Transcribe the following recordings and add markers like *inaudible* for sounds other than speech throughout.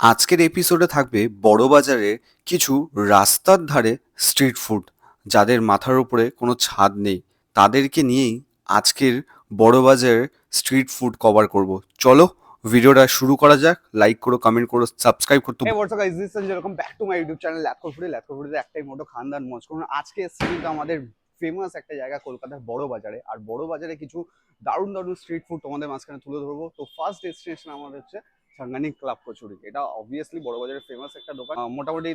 আজকের এপিসোডে থাকবে বড়বাজারের কিছু রাস্তার ধারে স্ট্রিট ফুড যাদের মাথার উপরে কোনো ছাদ নেই। তাদেরকে নিয়েই আজকের বড়বাজারের স্ট্রিট ফুড কভার করব। চলো, ভিডিওটা শুরু করা যাক। লাইক করো কমেন্ট করো সাবস্ক্রাইব করতে up, guys? This is Sanjay. Welcome back to my YouTube channel ল্যাথকো ফুডে ল্যাথকো ফুডে একটাই মোটো খানদান মজ। করুন আজকে কিন্তু আমাদের ফেমাস একটা জায়গা, কলকাতার বড় বাজারে আর বড় বাজারে কিছু দারুণ দারুণ স্ট্রিট ফুড তোমাদের মাঝখানে তুলে ধরবো। তো ফার্স্ট ডেস্টিনেশন আমাদের হচ্ছে সাঙ্গানি ক্লাব কচুরি। এটা অবভিয়াসলি বড় বাজারের ফেমাস একটা দোকান। মোটামুটি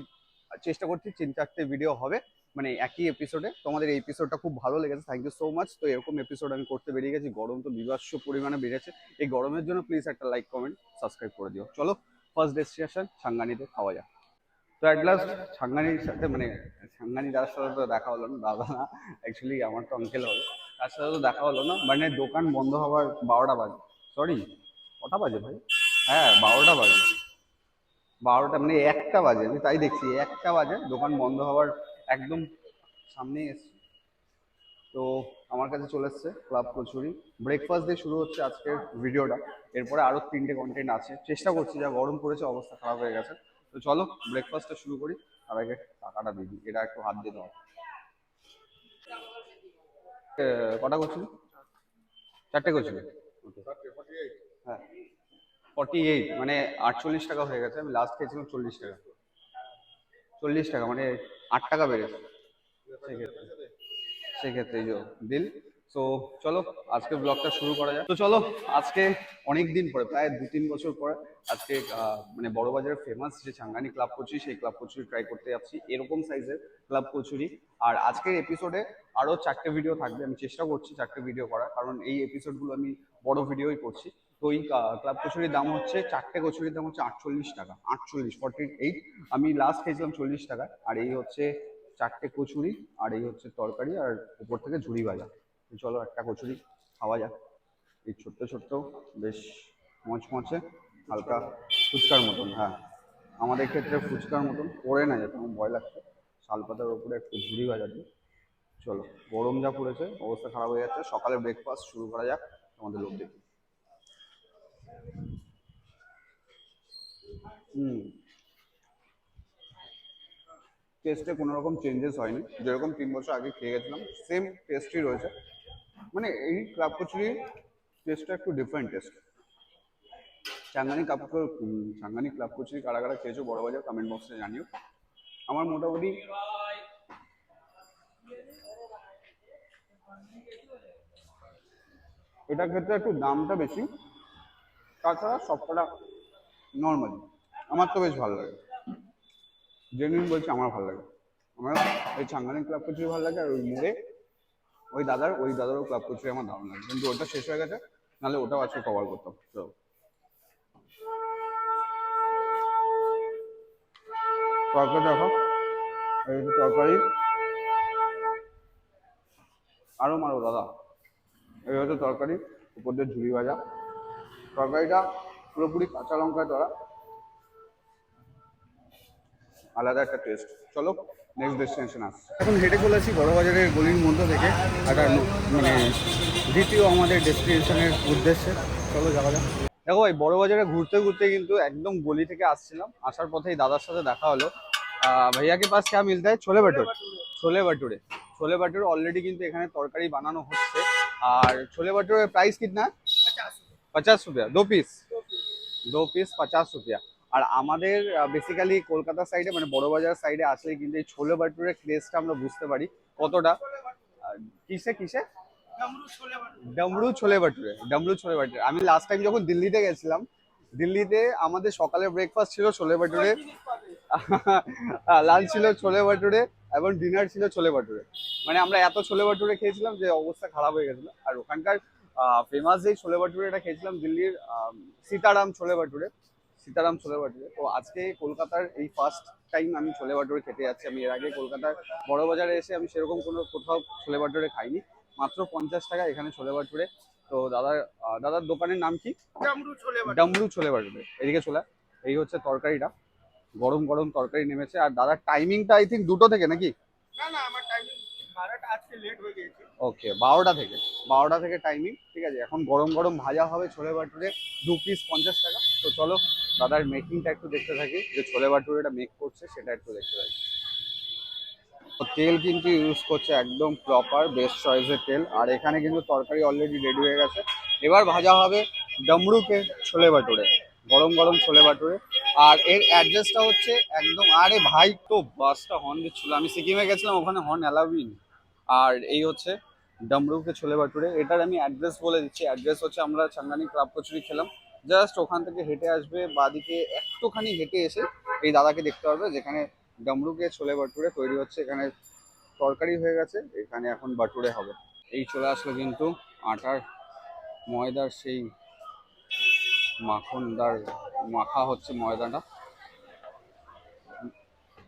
চেষ্টা করছি, তিন চারটে ভিডিও হবে মানে একই এপিসোডে তোমাদের এই এপিসোডটা খুব ভালো লেগেছে থ্যাংক ইউ সো মাচ তো এরকম এপিসোড আমি করতে বেরিয়ে গেছি, গরম তো বিভৎস পরিমাণে বেড়েছে। এই গরমের জন্য প্লিজ একটা লাইক কমেন্ট সাবস্ক্রাইব করে দিও। চলো ফার্স্ট ডেস্টিনেশন সাঙ্গানিতে খাওয়া যাক। তো অ্যাট লাস্ট সাঙ্গানির সাথে মানে সাঙ্গানি দাদার সাথে তো দেখা হলো না, দাদা না অ্যাকচুয়ালি আমার তো আঙ্কেল হবে। তার সাথে তো দেখা হলো না মানে দোকান বন্ধ হওয়ার বারোটা বাজে। সরি কটা বাজে ভাই? হ্যাঁ বারোটা বাজে। বারোটা মানে একটা বাজে, আমি তাই দেখছি। একটা বাজে, দোকান বন্ধ হওয়ার একদম সামনেই এসছি। তো আমার কাছে চলে এসছে ক্লাব কচুরি। ব্রেকফাস্ট দিয়ে শুরু হচ্ছে আজকের ভিডিওটা। এরপরে আরও তিনটে কন্টেন্ট আছে। চেষ্টা করছি, যা গরম পড়েছে, অবস্থা খারাপ হয়ে গেছে। তো চলো ব্রেকফাস্টটা শুরু করি। তার আগে টাকাটা দিয়ে দিই। এটা একটু হাত দিতে হবে কটা করছিল চারটে করছিল হ্যাঁ। ফর্টি এইট মানে আটচল্লিশ টাকা হয়ে গেছে, আমি লাস্ট খেয়েছিলাম চল্লিশ টাকা। চল্লিশ টাকা মানে আট টাকা বেড়েছে। সেক্ষেত্রে সেক্ষেত্রে এই দিল তো চলো আজকে ব্লগটা শুরু করা যাক। তো চলো, আজকে অনেক দিন পরে, প্রায় দু তিন বছর পরে, আজকে মানে বড়বাজারের ফেমাস যে চাঙ্গানি ক্লাব কচুরি, সেই ক্লাব কচুরি ট্রাই করতে যাচ্ছি। এরকম সাইজের ক্লাব কচুরি। আর আজকের এপিসোডে আরও চারটে ভিডিও থাকবে। আমি চেষ্টা করছি চারটে ভিডিও করার, কারণ এই এপিসোডগুলো আমি বড় ভিডিওই করছি। তো ক্লাব কচুরির দাম হচ্ছে, চারটে কচুরির দাম হচ্ছে আটচল্লিশ টাকা, আটচল্লিশ ফর্টি এইট আমি লাস্ট খেয়েছিলাম চল্লিশ টাকা, আর এই হচ্ছে চারটে কচুরি, আর এই হচ্ছে তরকারি, আর উপর থেকে ঝুড়ি ভাজা। চলো একটা কচুরি খাওয়া যাক। এই ছোট্ট ছোট্ট, বেশ মচমচে হালকা ফুচকার মতন হ্যাঁ। আমাদের ক্ষেত্রে ফুচকার মতন পড়ে না যেত আমার ভয় লাগছে। শালপাতার উপরে একটু ঝুড়ি ভাজা দিয়ে চলো, গরম যা পড়েছে, অবস্থা খারাপ হয়ে যাচ্ছে। সকালে ব্রেকফাস্ট শুরু করা যাক আমাদের লোক দেখি হুম। টেস্টে কোনো রকম চেঞ্জেস হয়নি। যেরকম তিন বছর আগে খেয়ে গেছিলাম সেম টেস্টই রয়েছে। মানে এই ক্লাব কচুরি টেস্টটা একটু ডিফারেন্ট টেস্ট চাঙ্গানি উম, চাঙ্গানি ক্লাব কচুরি কারা কারা খেয়েছো বড় বাজার কমেন্ট বক্সে জানিও। আমার মোটামুটি এটার ক্ষেত্রে একটু দামটা বেশি। তাছাড়া সবকটা নর্মালি আমার তো বেশ ভালো লাগে। জেনুইন বলছি আমার ভালো লাগে। আমার ওই চাঙ্গানি ক্লাব কচুরি ভালো লাগে আর ওই মোড়ে ওই দাদার, ওই দাদারও ক্লাব কচুরি আমার দারুণ লাগে। কিন্তু ওটা শেষ হয়ে গেছে, নাহলে ওটাও আজকে কভার করতাম। তো তরকারি। আরও মারো দাদা। এই হচ্ছে তরকারি, উপর দিয়ে ঝুড়ি ভাজা। তরকারিটা পুরোপুরি কাঁচা লঙ্কায় দ্বারা। আলাদা একটা টেস্ট চলো নেক্সট ডেস্টিনেশন আস। এখন হেঁটে চলেছি বড়বাজারের গলির মধ্য থেকে। একটা মানে দ্বিতীয় আমাদের ডেস্টিনেশনের উদ্দেশ্যে। চলো, যাওয়া যাক। দেখো ভাই, বড়বাজারে ঘুরতে ঘুরতে কিন্তু একদম গলি থেকে আসছিলাম। আসার পথেই দাদার সাথে দেখা হলো। ভাইয়া কে পাশ কে মিলতে হয় ছোলে ভাটুর। ছোলে ভাটুরে। ছোলে ভাটুরে অলরেডি কিন্তু এখানে তরকারি বানানো হচ্ছে। আর ছোলে ভাটুরের প্রাইস কিনা पचास रुपया दो पीस দো পিস পচাশ রুপিয়া আর আমাদের বেসিক্যালি কলকাতা সাইডে মানে বড়বাজার সাইডে আসলে কিন্তু এই ছোলে বাটুরের ক্রেজটা আমরা বুঝতে পারি কতটা আর কিসে কিসে ডমরু ছোলে বাটুরে ডমরু ছোলে বাটুরে আমি লাস্ট টাইম যখন দিল্লিতে গেছিলাম দিল্লিতে আমাদের সকালে ব্রেকফাস্ট ছিল ছোলে বাটুরে লাঞ্চ ছিল ছোলে বাটুরে এবং ডিনার ছিল ছোলে বাটুরে মানে আমরা এত ছোলে বাটুরে খেয়েছিলাম যে অবস্থা খারাপ হয়ে গেছিল আর ওখানকার ফেমাস যেই ছোলে বাটুরেটা খেয়েছিলাম দিল্লির সীতারাম ছোলে ভাটুরে সীতারাম ছোলে ভাটুরে। তো আজকে কলকাতার এই ফার্স্ট টাইম আমি ছোলে ভাটুরে খেতে যাচ্ছি। আমি এর আগে কলকাতার বড় বাজারে এসে আমি সেরকম কোনো কোথাও ছোলে ভাটুরে খাইনি। মাত্র পঞ্চাশ টাকা এখানে ছোলে ভাটুরে। তো দাদার দাদার দোকানের নাম কি? ডামরু ছোলে ভাটুরে। ছোলে এদিকে আয়। এই হচ্ছে তরকারিটা। গরম গরম তরকারি নেমেছে। আর দাদার টাইমিংটা আই থিঙ্ক দুটো থেকে নাকি? না না আমার টাইমিং ওকে বারোটা থেকে। বারোটা থেকে টাইমিং ঠিক আছে? এখন গরম গরম ভাজা হবে ছোলে বাটুরে দু পিস পঞ্চাশ টাকা। তো চলো, দাদার মেকিংটা একটু দেখতে থাকি, যে ছোলে বাটুরেটা মেক করছে, সেটা একটু দেখতে থাকি। তেল কিন্তু ইউজ করছে একদম প্রপার বেস্ট চয়েসের তেল। আর এখানে কিন্তু তরকারি অলরেডি রেডি হয়ে গেছে। এবার ভাজা হবে ডমরুকে ছোলে বাটুরে গরম গরম ছোলে বাটুরে আর এর অ্যাড্রেসটা হচ্ছে একদম, আরে ভাই, তো বাসটা হর্ন দিচ্ছিল আমি সিকিমে গেছিলাম, ওখানে হর্ন অ্যালাউই নেই। আর এই হচ্ছে ডমরুকে ছোলে বাটুরে এটার আমি অ্যাড্রেস বলে দিচ্ছি। অ্যাড্রেস হচ্ছে আমরা চাঙ্গানি ক্লাব কচুরি খেলাম। জাস্ট ওখান থেকে হেঁটে আসবে, বাদিকে একটুখানি হেঁটে এসে এই দাদাকে দেখতে পারবে, যেখানে ডমরুকে ছোলে বাটুরে তৈরি হচ্ছে। এখানে তরকারি হয়ে গেছে, এখানে এখন বাটুরে হবে। এই চলে আসলো কিন্তু আটার ময়দার সেই মাখনদার মাখা হচ্ছে ময়দাটা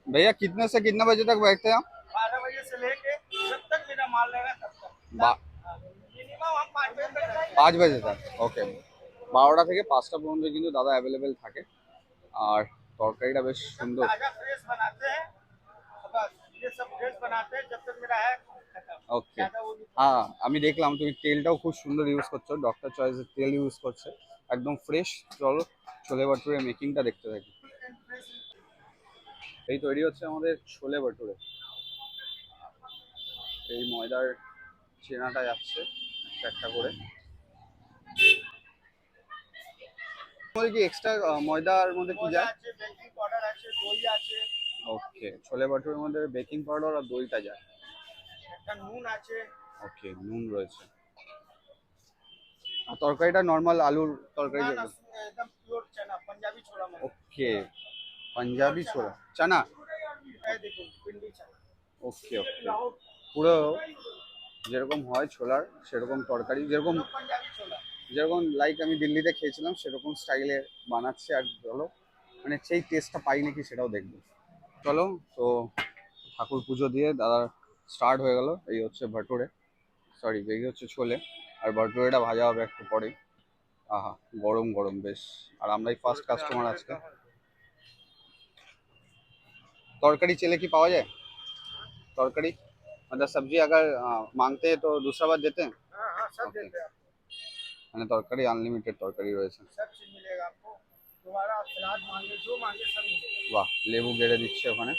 भैया कितने से कितने बजे तक बैठते हैं आप बारह बजे से लेके जब तक मेरा माल रहेगा तब तक बा- मिनिमम हम पाँच बजे तक रहेंगे। পাঁচ বাজে থাক ওকে বারোটা থেকে পাঁচটা পর্যন্ত কিন্তু দাদা অ্যাভেলেবেল থাকে আর তরকারিটা বেশ সুন্দর ताजा फ्रेश बनाते हैं बस ये सब फ्रेश बनाते हैं जब तक मेरा है खत्म ওকে ज्यादा वो नहीं হ্যাঁ আমি দেখলাম তুমি তেলটাও খুব সুন্দর ইউজ করছো ডক্টর চয়েসের তেল ইউজ করছে একদম ফ্রেশ চলো ছোলে বাটুরে মেকিংটা দেখতে থাকি। এই তৈরি হচ্ছে আমাদের ছোলে ভাটুরে। এই ময়দার চেনাটা যাচ্ছে একটা করে। কি এক্সট্রা ময়দার মধ্যে কি যায়? ওকে ছোলে ভাটুরের মধ্যে বেকিং পাউডার আর দইটা যায়। একটা নুন আছে। ওকে নুন রয়েছে। আর তরকারিটা নর্মাল আলুর তরকারি ওকে পাঞ্জাবি ছোলা। চানা? ওকে ওকে। পুরো যেরকম হয় ছোলার সেরকম তরকারি যেরকম যেরকম লাইক আমি দিল্লিতে খেয়েছিলাম সেরকম স্টাইলে বানাচ্ছে। আর চলো মানে সেই টেস্টটা পাই নাকি সেটাও দেখব। চলো তো ঠাকুর পুজো দিয়ে দাদা স্টার্ট হয়ে গেল এই হচ্ছে ভাটুরে। সরি এই হচ্ছে ছোলে। আর ভাটুরেটা ভাজা হবে একটু পরে আহা গরম গরম বেশ আর আমরাই ফার্স্ট কাস্টমার আজকে তরকারি চেলে কি পাওয়া যায় তরকারি मतलब सब्जी अगर आ, मांगते हैं तो दूसरा बार देते हैं हाँ हाँ सब Okay. देते हैं মানে তরকারি আনলিমিটেড তরকারি রয়েছে सब चीज मिलेगा आपको दोबारा आप सलाद मांगे जो मांगे सब मिलेगा বাহ লেবু গেড়ে দিচ্ছে ওখানে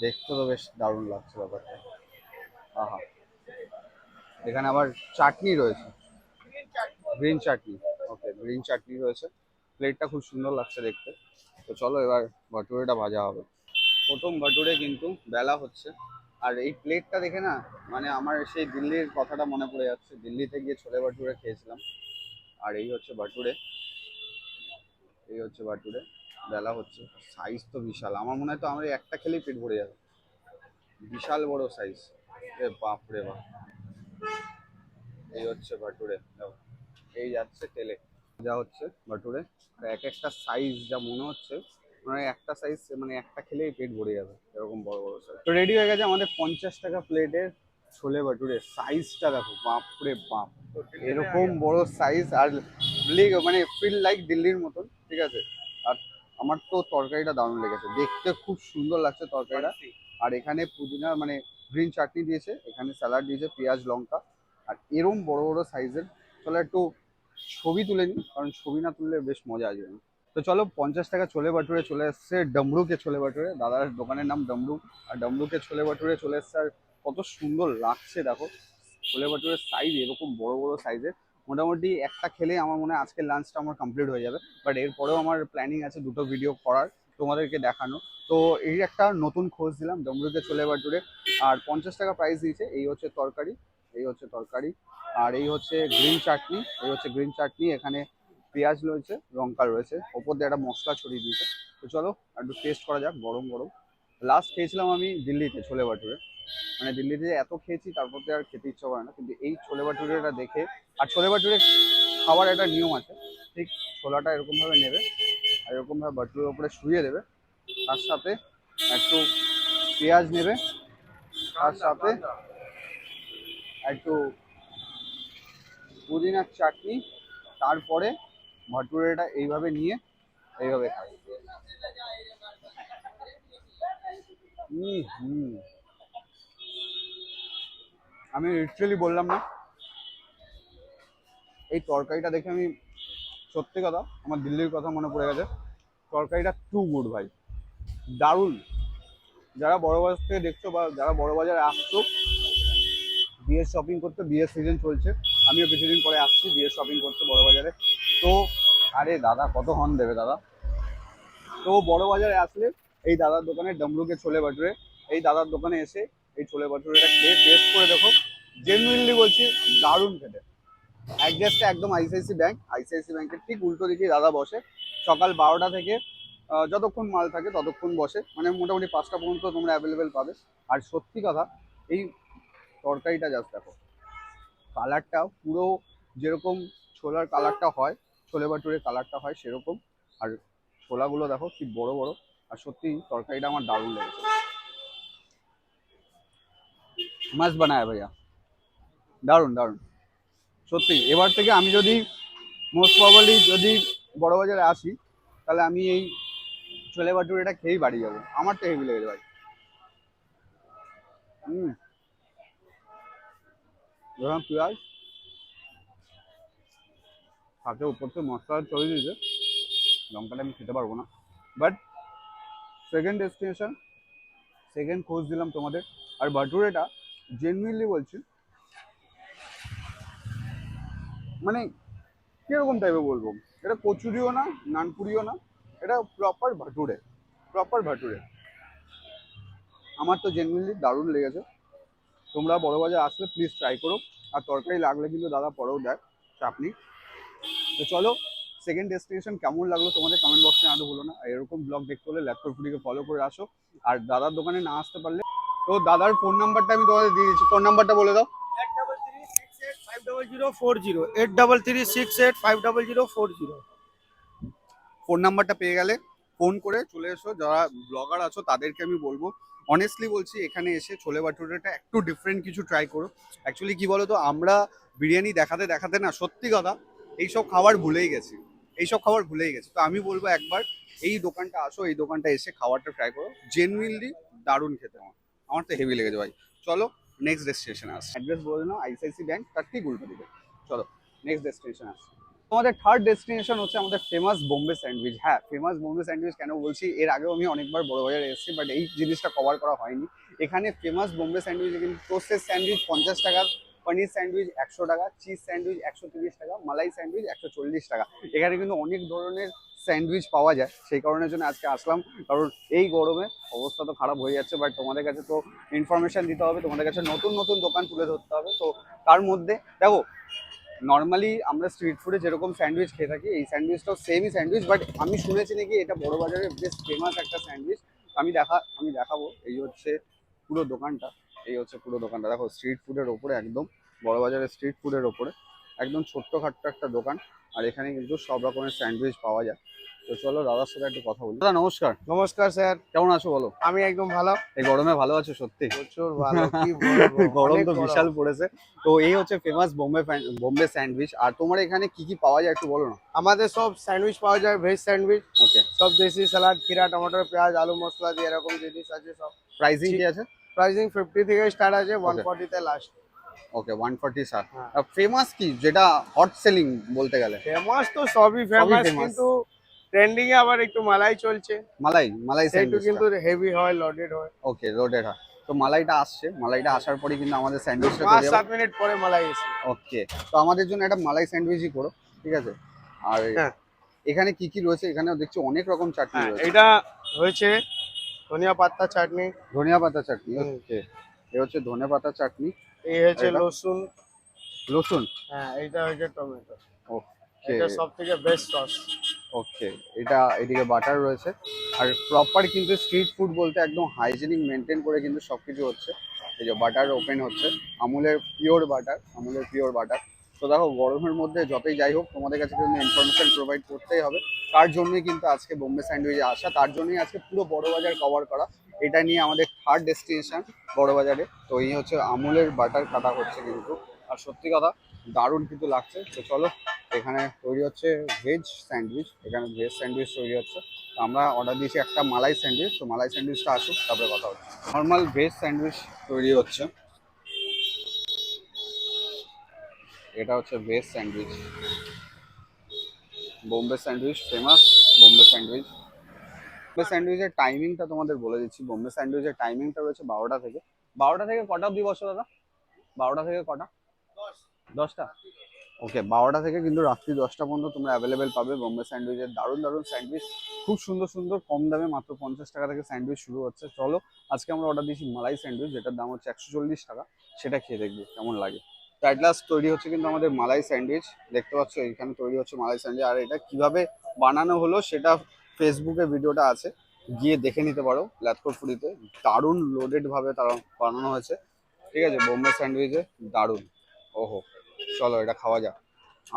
দেখতে তো বেশ দারুণ লাগছে ব্যাপারটা আহা এখানে আবার চাটনি রয়েছে। গ্রিন চাটনি ওকে গ্রিন চাটনি রয়েছে। প্লেটটা খুব সুন্দর লাগছে দেখতে। তো চলো এবার ভাটুরেটা ভাজা হবে। প্রথম ভাটুরে কিন্তু বেলা হচ্ছে। আর এই প্লেটটা দেখে না মানে আমার সেই দিল্লির কথাটা মনে পড়ে যাচ্ছে। দিল্লিতে গিয়ে ছোলে ভাটুরে খেয়েছিলাম। আর এই হচ্ছে ভাটুরে। এই হচ্ছে ভাটুরে। বেলা হচ্ছে। সাইজ তো বিশাল। আমার মনে হয় তো আমার একটা খেলেই পেট ভরে যাবে। বিশাল বড় সাইজ এ বাপরে বাপ। এই হচ্ছে ভাটুরে। এই যাচ্ছে তেলে। যা হচ্ছে ভাটুরে আর এক একটা সাইজ যা মনে হচ্ছে মানে একটা সাইজ মানে একটা খেলেই পেট ভরে যাবে এরকম বড় বড় সাইজ তো রেডি হয়ে গেছে আমাদের পঞ্চাশ টাকা প্লেটের ছোলে ভাটুরে সাইজটা দেখো বাপরে বাপ। এরকম বড় সাইজ আর মানে ফিল লাইক দিল্লির মতন ঠিক আছে? আর আমার তো তরকারিটা দারুণ লেগেছে। দেখতে খুব সুন্দর লাগছে তরকারিটা। আর এখানে পুদিনা মানে গ্রিন চাটনি দিয়েছে, এখানে স্যালাড দিয়েছে, পেঁয়াজ, লঙ্কা, আর এরম বড় বড় সাইজের। চলো একটু ছবি তুলে নিই, কারণ ছবি না তুললে বেশ মজা আসবে না। তো চলো, পঞ্চাশ টাকা ছোলে বাটুরে চলে এসছে, ডমরুকে ছোলে বাটুরে দাদার দোকানের নাম ডমরু, আর ডমরুকে ছোলে বাটুরে চলে এসছে, আর কত সুন্দর লাগছে, দেখো। ছোলে বাটুরের সাইজ এরকম বড় বড় সাইজের মোটামুটি একটা খেলে আমার মনে হয় আজকের লাঞ্চটা আমার কমপ্লিট হয়ে যাবে বাট এরপরেও আমার প্ল্যানিং আছে দুটো ভিডিও করার। তোমাদেরকে দেখানো। তো এই একটা নতুন খোঁজ দিলাম ডমরুকে চলে ছোলে জুড়ে। আর পঞ্চাশ টাকা প্রাইস দিয়েছে, এই হচ্ছে তরকারি, এই হচ্ছে তরকারি। আর এই হচ্ছে গ্রিন চাটনি এই হচ্ছে গ্রিন চাটনি এখানে পেঁয়াজ রয়েছে, লঙ্কা রয়েছে। ওপর দিয়ে একটা মশলা ছড়িয়ে দিয়েছে। তো চলো, একটু টেস্ট করা যাক, গরম গরম। লাস্ট খেয়েছিলাম আমি দিল্লিতে, ছোলে বাটুরে মানে দিল্লিতে এত খেয়েছি তারপর আর খেতে ইচ্ছা করে না। কিন্তু এই ছোলে বাটুরেটা দেখে, আর ছোলে বাটুরে খাওয়ার একটা নিয়ম আছে, ঠিক ছোলাটা এরকমভাবে নেবে। এরকমভাবে বাটুরের উপরে শুয়ে দেবে। তার সাথে একটু পেঁয়াজ নেবে। তার সাথে একটু পুদিনার চাটনি। তারপরে ভটুরেটা এইভাবে নিয়ে এইভাবে হুম হুম। আমি লিটারালি বললাম না। এই তরকারিটা দেখে আমি সত্যি কথা, আমার দিল্লির কথা মনে পড়ে গেছে। তরকারিটা টু গুড ভাই। দারুণ। যারা বড় বাজার থেকে দেখছ বা যারা বড় বাজারে আসছো, বিয়ের শপিং করতে, বিয়ের সিজন চলছে, আমিও কিছুদিন পরে আসছি বিয়ের শপিং করতে বড় বাজারে। তো, আরে দাদা, কত হর্ন দেবে দাদা? তো, বড় বাজারে আসলে এই দাদার দোকানে ডমরুকে ছোলে বাটুরে এই দাদার দোকানে এসে এই ছোলে বাটুরেটা খেয়ে টেস্ট করে দেখো। জেনুইনলি বলছি, দারুণ খেতে। অ্যাড্রেসটা একদম আইসিআইসি ব্যাংক। আইসিআইসি ব্যাংকের ঠিক উল্টো দিকে দাদা বসে। সকাল বারোটা থেকে যতক্ষণ মাল থাকে ততক্ষণ বসে। মানে মোটামুটি পাঁচটা পর্যন্ত তোমরা অ্যাভেলেবেল পাবে। আর সত্যি কথা, এই তরকারিটা জাস্ট দেখো। কালারটা পুরো যেরকম ছোলার কালারটা হয়, ছোলে বাটুরের কালারটা হয় সেরকম। আর ছোলাগুলো দেখো কি বড় বড়। আর সত্যি তরকারিটা আমার দারুণ লেগেছে। মাছ বানায় ভাইয়া। দারুণ দারুণ। সত্যি, এবার থেকে আমি যদি মোস্ট প্রবাবলি যদি বড় বাজারে আসি, তাহলে আমি এই ছোলে বাটুরেটা খেয়েই বাড়ি যাব। আমার তো হেভি লেগেছে ভাই। হুম। পেঁয়াজ। সাথে উপর থেকে মশলা চলে দিয়েছে। লঙ্কাটা আমি খেতে পারব না। বাট সেকেন্ড ডেস্টিনেশন সেকেন্ড খোঁজ দিলাম তোমাদের। আর বাটুরেটা জেনুইনলি বলছি মানে কীরকম টাইপের বলব? এটা কচুরিও না, নানপুরিও না, এটা প্রপার ভাটুরে প্রপার ভাটুরে। আমার তো জেনুইনলি দারুণ লেগেছে। তোমরা বড় বাজার আসলে প্লিজ ট্রাই করো। আর তরকারি লাগলে কিন্তু দাদা পরেও দেখ চাপনি তো চলো সেকেন্ড ডেস্টিনেশন কেমন লাগল তোমাদের কমেন্ট বক্সে আরও বলো না। এরকম ব্লগ দেখতে হলে ল্যাপটপ ফুটিকে ফলো করে আসো। আর দাদার দোকানে না আসতে পারলে, তো দাদার ফোন নাম্বারটা আমি তোমাদের দিয়ে দিচ্ছি। ফোন নাম্বারটা বলে দাও। Zero four zero eight double three six eight five double zero four zero phone নাম্বারটা পেয়ে গেলে ফোন করে চলে এসো, যারা ব্লগার আছো তাদেরকে আমি বলব। অনেস্টলি বলছি, এখানে এসে ছোলে বাটুরেটা একটু ডিফারেন্ট কিছু ট্রাই করো। অ্যাকচুয়ালি কি বলো তো আমরা বিরিয়ানি দেখাতে দেখাতে না, সত্যি কথা, এইসব খাবার ভুলেই গেছি। এইসব খাবার ভুলেই গেছি। তো আমি বলব একবার, এই দোকানটা আসো, এই দোকানটা এসে খাবারটা ট্রাই করো। জেনুইনলি দারুণ খেতে আমার। আমার তো হেভি লেগেছে ভাই। চলো নেক্সট ডেস্টিনেশন আস অ্যাড্রেস বলে নাও আইসিআইসি ব্যাংক তার উল্টো দিকে। চলো নেক্সট ডেস্টিনেশন আস আমাদের থার্ড ডেস্টিনেশন হচ্ছে আমাদের ফেমাস বোম্বে স্যান্ডউইচ হ্যাঁ ফেমাস বোম্বে স্যান্ডউইচ কেন বলছি? এর আগেও আমি অনেকবার বড় বাজারে এসেছি বাট এই জিনিসটা কভার করা হয়নি। এখানে ফেমাস বোম্বে স্যান্ডউইচ কিন্তু টোস্টেড স্যান্ডউইচ পঞ্চাশ টাকা পনির স্যান্ডউইচ একশো টাকা চিজ স্যান্ডউইচ একশো তিরিশ টাকা মালাই স্যান্ডউইচ একশো চল্লিশ টাকা। এখানে কিন্তু অনেক ধরনের স্যান্ডউইচ পাওয়া যায়, সেই কারণের জন্য আজকে আসলাম। কারণ এই গরমে অবস্থা তো খারাপ হয়ে যাচ্ছে বাট তোমাদের কাছে তো ইনফরমেশন দিতে হবে, তোমাদের কাছে নতুন নতুন দোকান তুলে ধরতে হবে। তো তার মধ্যে, দেখো নর্মালি আমরা স্ট্রিট ফুডে যেরকম স্যান্ডউইচ খেয়ে থাকি, এই স্যান্ডউইচটাও সেমই স্যান্ডউইচ বাট আমি শুনেছি নাকি এটা বড় বাজারে বেশ ফেমাস একটা স্যান্ডউইচ। আমি দেখা, আমি দেখাবো, এই হচ্ছে পুরো দোকানটা, এই হচ্ছে পুরো দোকানটা। দেখো স্ট্রিট ফুডের ওপরে একদম, বড় বাজারের স্ট্রিট ফুডের ওপরে। একদম ছোট্টখাট্ট একটা দোকান আর এখানে কিন্তু সব রকমের স্যান্ডউইচ পাওয়া যায়। তো চলো দাদার সাথে একটু কথা বলি। দাদা নমস্কার। নমস্কার স্যার। কেমন আছো বলো? আমি একদম ভালো। এই গরমে ভালো আছো সত্যি? প্রচুর ভালো কি বলব? *laughs* গরম তো বিশাল পড়েছে। তো এই হচ্ছে ফেমাস বোম্বে বোম্বে স্যান্ডউইচ আর তোমার এখানে কি কি পাওয়া যায় একটু বলো না? আমাদের সব স্যান্ডউইচ পাওয়া যায় ভেজ স্যান্ডউইচ ওকে সব দেশি স্যালাড খিরা টমেটো পেঁয়াজ আলু মশলা দিয়ে এরকম জিনিস আছে সব। প্রাইসিং কি আছে? প্রাইসিং ফিফটি থেকে স্টার্ট আছে one ফর্টিতে last okay one forty sir. Famous কি? যেটা হট সেলিং বলতে গেলে। ফেমাস তো সবই ফেমাস কিন্তু ট্রেন্ডিং এ আবার একটু মালাই চলছে। মালাই মালাই স্যান্ডউইচ কিন্তু হেভি হয় লোডেড হয়। ওকে রোডেড হয়। তো মালাইটা আসছে। মালাইটা আসার পরে কিন্তু আমাদের স্যান্ডউইচটা পাঁচ সাত মিনিট পরে মালাই এসে ওকে তো আমাদের জন্য একটা মালাই স্যান্ডউইচই করো ঠিক আছে? আর হ্যাঁ। এখানে কি কি রয়েছে? এখানেও দেখছি অনেক রকম চাটনি হ্যাঁ রয়েছে। এটা হয়েছে ধনিয়া পাতা চাটনি। ধনিয়া পাতা চাটনি ওকে এ হচ্ছে ধনে পাতা চাটনি। এই হয়েছে এটা? রসুন। রসুন? হ্যাঁ এইটা হয়েছে টমেটো। ওকে। এটা সব থেকে বেস্ট সস ওকে এটা এদিকে বাটার রয়েছে। আর প্রপার কিন্তু স্ট্রিট ফুড বলতে একদম হাইজেনিক মেনটেন করে কিন্তু সব কিছু হচ্ছে। এই যে বাটার ওপেন হচ্ছে। আমুলের পিওর বাটার আমুলের পিওর বাটার তো দেখো গরমের মধ্যে যতই যাই হোক তোমাদের কাছে কিন্তু ইনফরমেশন প্রোভাইড করতেই হবে। তার জন্যই কিন্তু আজকে বোম্বে স্যান্ডউইচে আসা তার জন্যই আজকে পুরো বড় বাজার কভার করা। এটা নিয়ে আমাদের থার্ড ডেস্টিনেশন বড় বাজারে তো এই হচ্ছে আমুলের বাটার কাটা হচ্ছে কিন্তু। আর সত্যি কথা, দারুণ কিন্তু লাগছে। তো চলো, এখানে তৈরি হচ্ছে ভেজ স্যান্ডউইচ এখানে ভেজ স্যান্ডউইচ তৈরি হচ্ছে। আমরা অর্ডার দিয়েছি একটা মালাই স্যান্ডউইচ তো মালাই স্যান্ডউইচটা আসুক, তারপরে কথা হচ্ছে নর্মাল ভেজ স্যান্ডউইচ তৈরি হচ্ছে। এটা হচ্ছে veg sandwich Bombay sandwich famous Bombay sandwich Bombay স্যান্ডউইচের টাইমিংটা তোমাদের বলে দিচ্ছি। বোম্বে স্যান্ডউইচের টাইমিংটা রয়েছে বারোটা থেকে। বারোটা থেকে কটা অব্দি বসো দাদা? বারোটা থেকে কটা? দশটা? ওকে বারোটা থেকে কিন্তু রাত্রি দশটা পর্যন্ত তোমরা অ্যাভেলেবেল পাবে বোম্বে স্যান্ডউইচের। দারুণ দারুণ স্যান্ডউইচ। খুব সুন্দর সুন্দর, কম দামে মাত্র পঞ্চাশ টাকা থেকে স্যান্ডউইচ শুরু হচ্ছে। চলো, আজকে আমরা অর্ডার দিয়েছি মালাই স্যান্ডউইচ, যেটার দাম হচ্ছে একশো চল্লিশ টাকা। সেটা খেয়ে দেখব কেমন লাগে। তো অ্যাট লাস্ট তৈরি হচ্ছে কিন্তু আমাদের মালাই স্যান্ডউইচ। দেখতে পাচ্ছ এখানে তৈরি হচ্ছে মালাই স্যান্ডউইচ। আর এটা কীভাবে বানানো হলো, সেটা ফেসবুকে ভিডিওটা আছে, গিয়ে দেখে নিতে পারো ল্যাথকোট ফুডিতে দারুণ লোডেড ভাবে তারা বানানো হয়েছে। ঠিক আছে, বোম্বে স্যান্ডউইচে দারুণ। ওহো, চলো এটা খাওয়া যাক।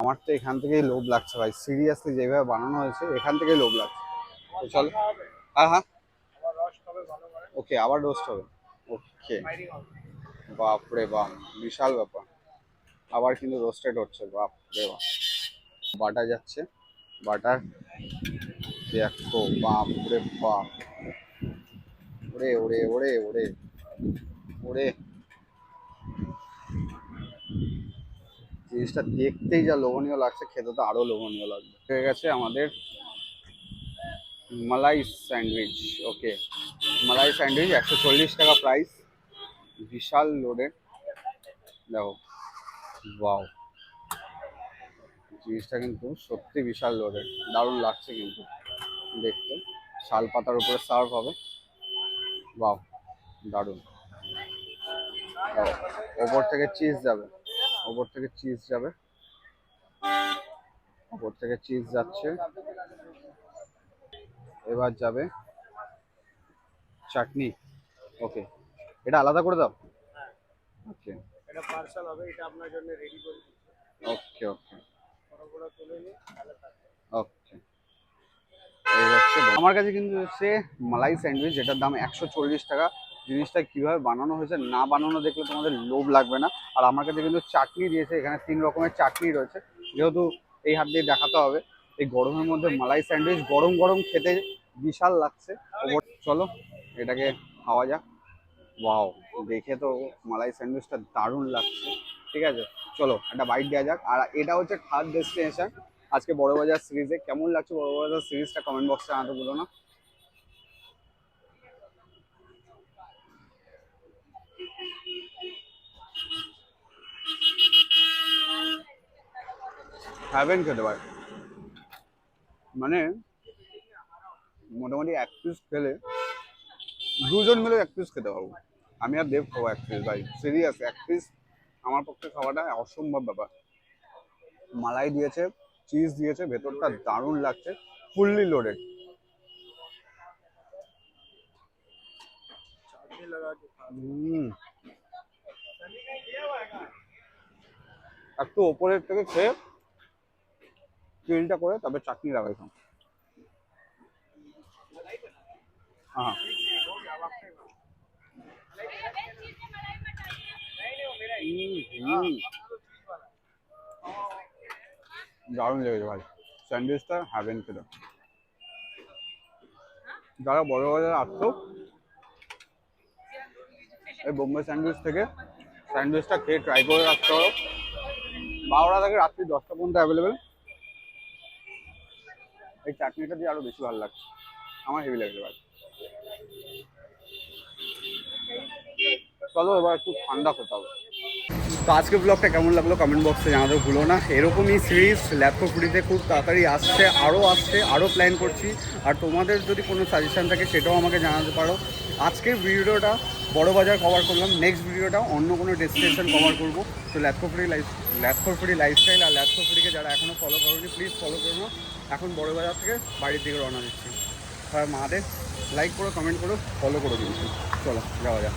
আমার তো এখান থেকেই লোভ লাগছে ভাই। সিরিয়াসলি যেভাবে বানানো হয়েছে, এখান থেকেই লোভ লাগছে। তো চলো। হ্যাঁ হ্যাঁ। ওকে আবার রোস্ট হবে। ওকে বাপ রে বাপ, বিশাল ব্যাপার। আবার কিন্তু রোস্টেড হচ্ছে বাপ রে বাপ। বাটা যাচ্ছে। বাটার দেখো, বাপ রে বাপ। ওরে ওরে ওরে ওরে ওরে। জিনিসটা দেখতেই যা লোভনীয় লাগছে, খেতে তো আরও লোভনীয় লাগবে। হয়ে গেছে আমাদের মালাই স্যান্ডউইচ, ওকে। মালাই স্যান্ডউইচ একশো চল্লিশ টাকা প্রাইস বিশাল লোডেড দেখো বাও জিনিসটা কিন্তু সত্যি বিশাল লোডেড দারুণ লাগছে কিন্তু। দেখতে। শাল পাতার উপরে সার্ভ হবে। বাও দারুণ। ওপর থেকে চিজ যাবে। ওপর থেকে চিজ যাবে। ওপর থেকে চিজ যাচ্ছে। এবার যাবে চাটনি। ওকে এটা আলাদা করে দাও। ওকে। এটা পার্সেল হবে এটা আপনার জন্য রেডি করে দিচ্ছি। ওকে ওকে। ফটোগুলো তুলে নিন তাহলে থাকবে ওকে। আমার কাছে কিন্তু হচ্ছে মালাই স্যান্ডউইচ, যেটার দাম একশো চল্লিশ টাকা। জিনিসটা কীভাবে বানানো হয়েছে, না বানানো দেখলে তোমাদের লোভ লাগবে না। আর আমার কাছে কিন্তু চাটনি দিয়েছে, এখানে তিন রকমের চাটনি রয়েছে। যেহেতু এই হাত দিয়ে দেখাতে হবে, এই গরমের মধ্যে মালাই স্যান্ডউইচ গরম গরম খেতে বিশাল লাগছে। চলো, এটাকে খাওয়া যাক। ওয়াও, দেখে তো মালাই স্যান্ডউইচটা দারুণ লাগছে। ঠিক আছে, চলো, একটা বাইট দেওয়া যাক। আর এটা হচ্ছে থার্ড ডেস্টিনেশন আজকে বড় বাজার সিরিজে কেমন লাগছে বড় বাজার সিরিজটা কমেন্ট বক্সে জানাতে বলো না। হ্যাভেন খেতে পারে। মানে মোটামুটি এক পিস খেলে দুজন মিলে এক পিস খেতে পারব। আমি আর দেব খাব এক পিস ভাই। সিরিয়াস এক পিস আমার পক্ষে খাওয়াটা অসম্ভব ব্যাপার। মালাই দিয়েছে চিজ দিয়েছে, ভেতরটা দারুণ লাগছে ফুললি লোডেড একটু ওপরের থেকে খেয়ে চিলটা করে তবে চাটনি লাগাই খাম হ্যাঁ।, হ্যাঁ। দারুণ লেগেছে ভাই। স্যান্ডউইচটা হ্যাভেন খেতে যারা বড় বাজারে আসতো এই বোম্বে স্যান্ডউইচ থেকে স্যান্ডউইচটা খেয়ে ট্রাই করে রাখতে হবে বারোটা থেকে রাত্রি দশটা পর্যন্ত অ্যাভেলেবেল এই চাটনিটা দিয়ে আরও বেশি ভালো লাগছে। আমার হেভি লাগছে ভাই। চলো এবার একটু ঠান্ডা খেতে হবে। তো আজকে ব্লগটা কেমন লাগল কমেন্ট বক্সে জানাতে ভুলো না। এরকমই সিরিজ ল্যাপটপ ফ্রিতে খুব তাড়াতাড়ি আসছে আরও আসছে আরও প্ল্যান করছি। আর তোমাদের যদি কোনো সাজেশন থাকে সেটাও আমাকে জানাতে পারো। আজকের ভিডিওটা বড় বাজার কভার করলাম নেক্সট ভিডিওটা অন্য কোনো ডেস্টিনেশন কভার করব। তো laptop free life laptop free lifestyle আর ল্যাপটপ ফ্রিকে যারা এখনও ফলো করোনি প্লিজ ফলো করো এখন বড় বাজার থেকে বাড়ির দিকে রওনা দিচ্ছি। সবাই মাদের লাইক করো কমেন্ট করো ফলো করো কিন্তু চলো, যাওয়া যাক।